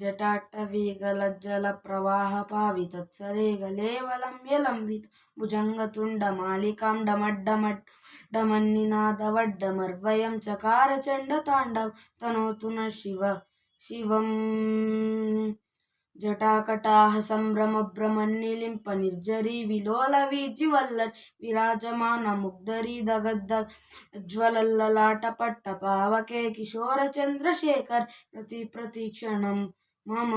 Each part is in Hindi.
जटाट्टवीगलज्जलप्रवाहपावितत्सरेगलेवलं यलंवित भुजङ्गतुण्डमालिकां डमड्डमड्डमड्डमन्निनादवड्डमर्वयं चकार चण्डताण्डव तनोतु न शिव शिवम् జటాకటాహ సంభ్రమ భ్రమన్నిలింప నిర్జరి విలోల వీచి వల్ల విరాజమాన ముగ్ధరి దగద్ద ఉజ్వలల్లలాట పట్ట పావకే కిశోర చంద్రశేఖర్ ప్రతి ప్రతి క్షణం మమ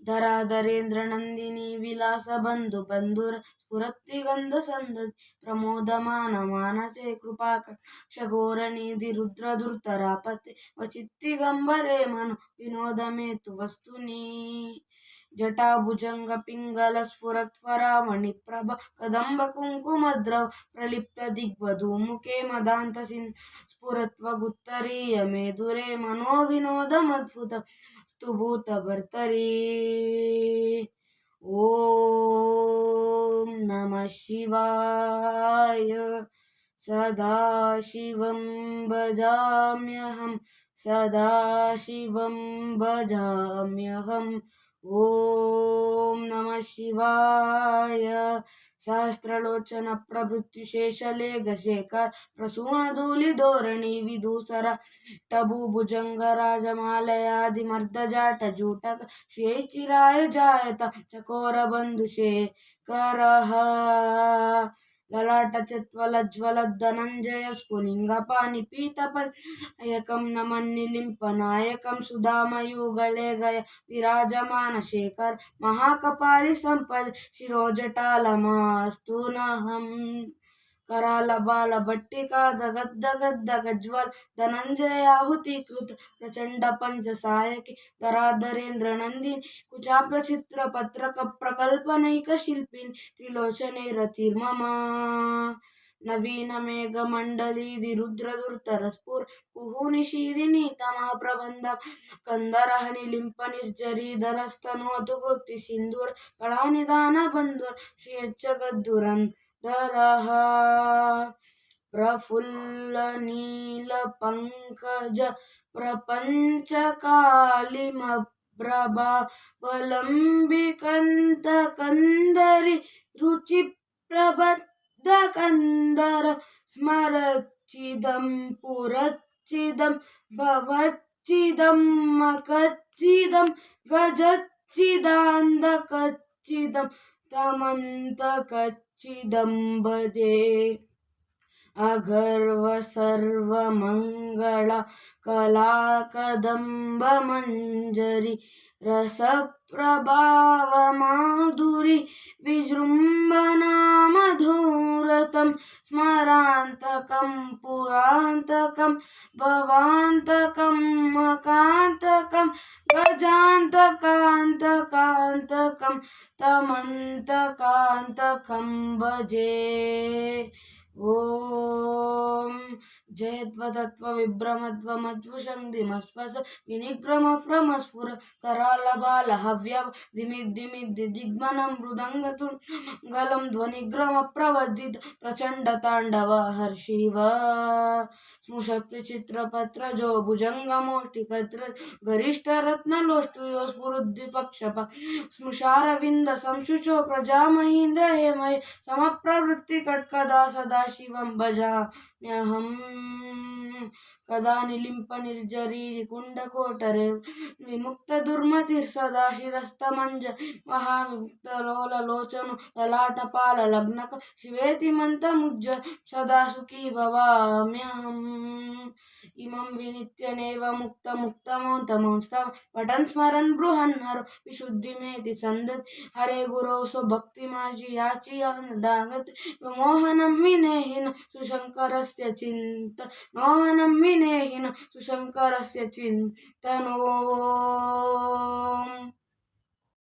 ಧರಾಧರೇಂದ್ರ ನಂದಿನಿ ವಿಲಾಸ ಬಂಧು ಬಂಧುರ ಸ್ಫುರತ್ತಿಗಂಧ ಸಂದತಿ ಪ್ರಮೋದ ಮಾನ ಮಾನಸೆ ಕೃಪಾ ಕಕ್ಷಗೋರ ನಿಧಿ ವಚಿತ್ತಿ ವಚಿತ್ತಿಗಂಬರೇ ಮನು ವಿನೋದ ಮೇತು ವಸ್ತುನೀ ಜಟಾಭುಜಂಗ ಪಿಂಗಲ ಸ್ಫುರತ್ವರಾವಣಿ ಪ್ರಭ ಕದಂಬ ಕುಂಕುಮದ್ರವ ಪ್ರಲಿಪ್ತ ದಿಗ್ವಧು ಮುಖೇ ಮದಾಂತ ಸಿನ್ ಸ್ಫುರತ್ವ ಗುತ್ತರೀಯ ಮೇದುರೇ ಮನೋವಿನೋದ ಮದ್ಭುತ स्तुभूतभर्तरी ॐ नम शिवाय। सदाशिवं भजाम्यहं। सदाशिवं भजाम्यहम् ಓಂ ನಮ ಶಿವಾಯ ಸಹಸ್ರಲೋಚನ ಪ್ರಭೃತಿ ಶೇಷಲೇಖ ಶೇಖರ ಪ್ರಸೂನ ಧೂಲಿ ಧೋರಣಿ ವಿಧೂಸರ ಟಬು ಭುಜಂಗ ರಾಜಮಾಲಯಾದಿ ಮರ್ದಜಾಟ ಜೂಟಕ ಶ್ರೇಚಿರಾಯ ಜಾಯತ ಚಕೋರ ಬಂಧು ಶೇಖರ లలాటచత్వలజ్వలధనంజయ స్ఫులింగపాని పీతపదయకం నమన్నిలింప నాయకం సుధామయూగలే గయ విరాజమాన శేఖర్ మహాకపాలి సంపద శిరోజటాలమాస్తూనహం शिरोजटालमास्तु नहम् करालबालभट्टिका दगद्दगद्दगज्वल धनञ्जयाहुतीकृत प्रचण्डपञ्चसायकि धराधरेन्द्रनन्दिनी कुचाप्रचित्रपत्रकप्रकल्पनैकशिल्पिनी त्रिलोचने रतिर्मम नवीनमेघमण्डलीधिरुद्रधुर्तरस्फुर कुहूनिशीदिनी तमः प्रबन्ध कन्दरहनिलिम्पनिर्जरीधरस्तनोतु वृत्तिसिन्धुर कलानिदानबन्धुर श्रियच्चगद्धुरन्धरः प्रफुल्लनीलपङ्कज प्रपञ्चकालिमप्रभावलम्बिकन्तकन्दरि रुचिप्रबद्धकन्दर स्मरच्चिदं पुरच्चिदं भवच्चिदं मकच्चिदं गजच्चिदान्धकच्चिदं तमन्तकच्चिदं भजे अगर्व सर्वमङ्गला कलाकदम्बमञ्जरी रसप्रभावमाधुरि विजृम्भणामधुरतं स्मरान्तकं पुरान्तकं भवान्तकं मकान्तकं गजान्तकान्तकान्तकं तमन्तकान्तकं भजे ॐ विनिग्रमफ्रमस्फुर करालबालहव्यव दिमिद्दिमिद्दिग्मनं मृदङ्गतुण्डलं ध्वनिग्रमप्रवर्धित प्रचण्डताण्डव हर्षिव स्मुषप्रचित्रपत्रजो भुजङ्गमोष्टिकत्र गरिष्ठरत्नलोष्टुयो स्फुरुद्धिपक्षप स्मुषारविन्दसंशुचो प्रजामहीन्द्र हेमय समप्रवृत्तिकट्कदा सदाशिवं भजाम्यहम्। कदा निलिम्पनिर्जरीकुण्डकोटरे विमुक्तदुर्मतिर्सदा शिरस्तमञ्ज महाविमुक्तलोललोचनो ललाटपाललग्नक शिवेति मन्तमुज्ज सदा सुखी भवाम्यहम्। इमं विनित्यनेव मुक्तमुक्तमोन्तमोस्तव पठन् स्मरन् बृहन्नरो विशुद्धिमेति सन्दति। हरे गुरो गुरौ स्वभक्तिमाशि याचियानदागत मोहनं विनेहिन सुशङ्करस्य tinta. No aina minä hina, sun sankarasi ja tinta.